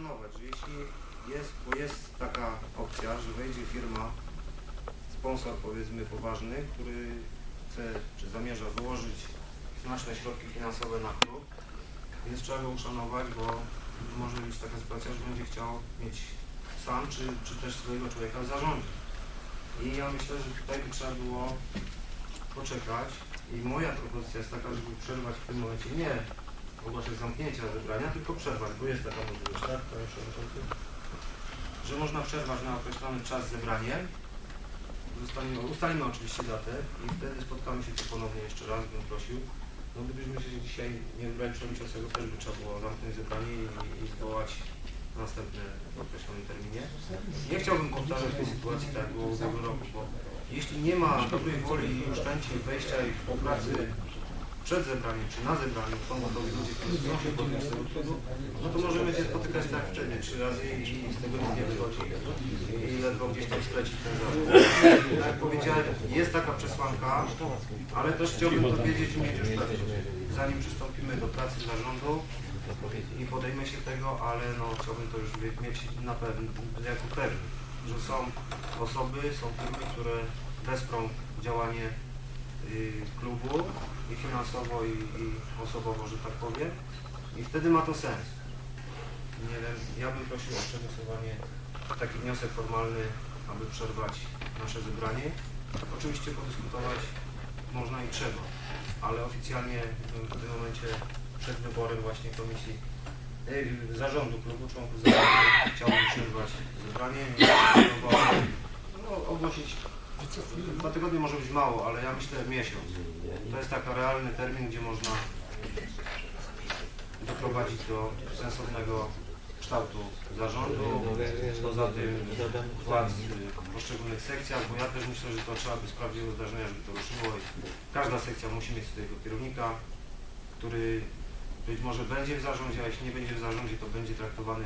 Planować, jeśli jest, bo jest taka opcja, że wejdzie firma, sponsor powiedzmy poważny, który chce czy zamierza wyłożyć znaczne środki finansowe na klub, więc trzeba go uszanować, bo może być taka sytuacja, że będzie chciał mieć sam czy, czy też swojego człowieka w zarządzie. I ja myślę, że tutaj by trzeba było poczekać i moja propozycja jest taka, żeby przerwać w tym momencie nie ogłaszać zamknięcia zebrania, tylko przerwać, bo jest taka możliwość, tak, panie przewodniczący? Że można przerwać na określony czas zebranie. Zostanie, ustalimy oczywiście datę i wtedy spotkamy się tu ponownie jeszcze raz, bym prosił. No gdybyśmy się dzisiaj nie wybrali przewodniczącego, też by trzeba było zamknąć zebranie i, i zwołać w określonym terminie. Nie chciałbym powtarzać tej sytuacji tak było w roku, bo jeśli nie ma dobrej woli i już chęci wejścia i współpracy przed zebraniem czy na zebraniu są gotowi ludzie, którzy chcą się podjąć tego trudu, no to możemy się spotykać tak wtedy, trzy razy i z tego nic nie wychodzi i ledwo gdzieś tam sklecić ten zarzut. Tak jak powiedziałem, jest taka przesłanka, ale też chciałbym to wiedzieć mieć już pewność. Zanim przystąpimy do pracy zarządu i podejmę się tego, ale no chciałbym to już mieć na pewno, jako pewny, że są osoby, są firmy, które wesprą działanie klubu i finansowo i, i osobowo, że tak powiem i wtedy ma to sens. Nie wiem, ja bym prosił o przegłosowanie taki wniosek formalny, aby przerwać nasze zebranie. Oczywiście podyskutować można i trzeba, ale oficjalnie bym w tym momencie przed wyborem właśnie komisji y, zarządu klubu, członków zarządu chciałbym przerwać zebranie, nie proponował, no, ogłosić Dwa tygodnie może być mało, ale ja myślę miesiąc. To jest taki realny termin, gdzie można doprowadzić do sensownego kształtu zarządu, poza tym władz w poszczególnych sekcjach, bo ja też myślę, że to trzeba by z prawdziwego zdarzenia, żeby to ruszyło i każda sekcja musi mieć swojego kierownika, który być może będzie w zarządzie, a jeśli nie będzie w zarządzie, to będzie traktowany,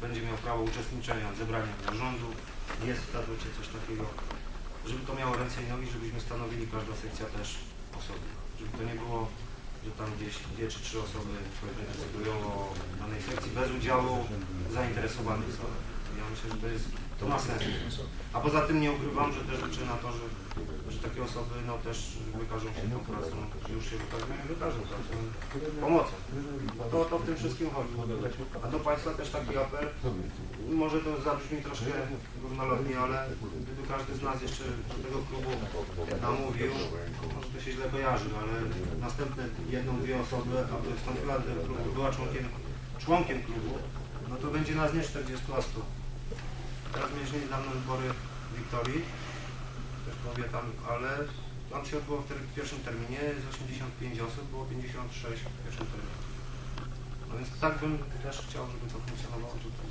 będzie miał prawo uczestniczenia w zebraniach zarządu. Jest w statucie coś takiego żeby to miało ręce i nogi, żebyśmy stanowili każda sekcja też osobno. Żeby to nie było, że tam gdzieś dwie czy trzy osoby decydują o danej sekcji bez udziału zainteresowanych są. Ja myślę, że to jest, to ma sens. A poza tym nie ukrywam, że też liczę na to, że, że takie osoby no też wykażą się tą pracą, już się wykazują i wykażą pracą, pomocą. Bo to, to w tym wszystkim chodzi. A do Państwa też taki apel, może to zabrzmi troszkę górnolotnie, ale gdyby każdy z nas jeszcze do tego klubu namówił, może to się źle kojarzy, ale następne jedną, dwie osoby, aby wstąpiła do klubu, była członkiem, członkiem klubu, no to będzie nas nie 40, a 100. Teraz mieliśmy niedawno wybory w Wiktorii, też powiatam, ale tam się odbyło w, w pierwszym terminie, z 85 osób było 56 w pierwszym terminie. No więc tak bym też chciał, żeby to funkcjonowało tutaj.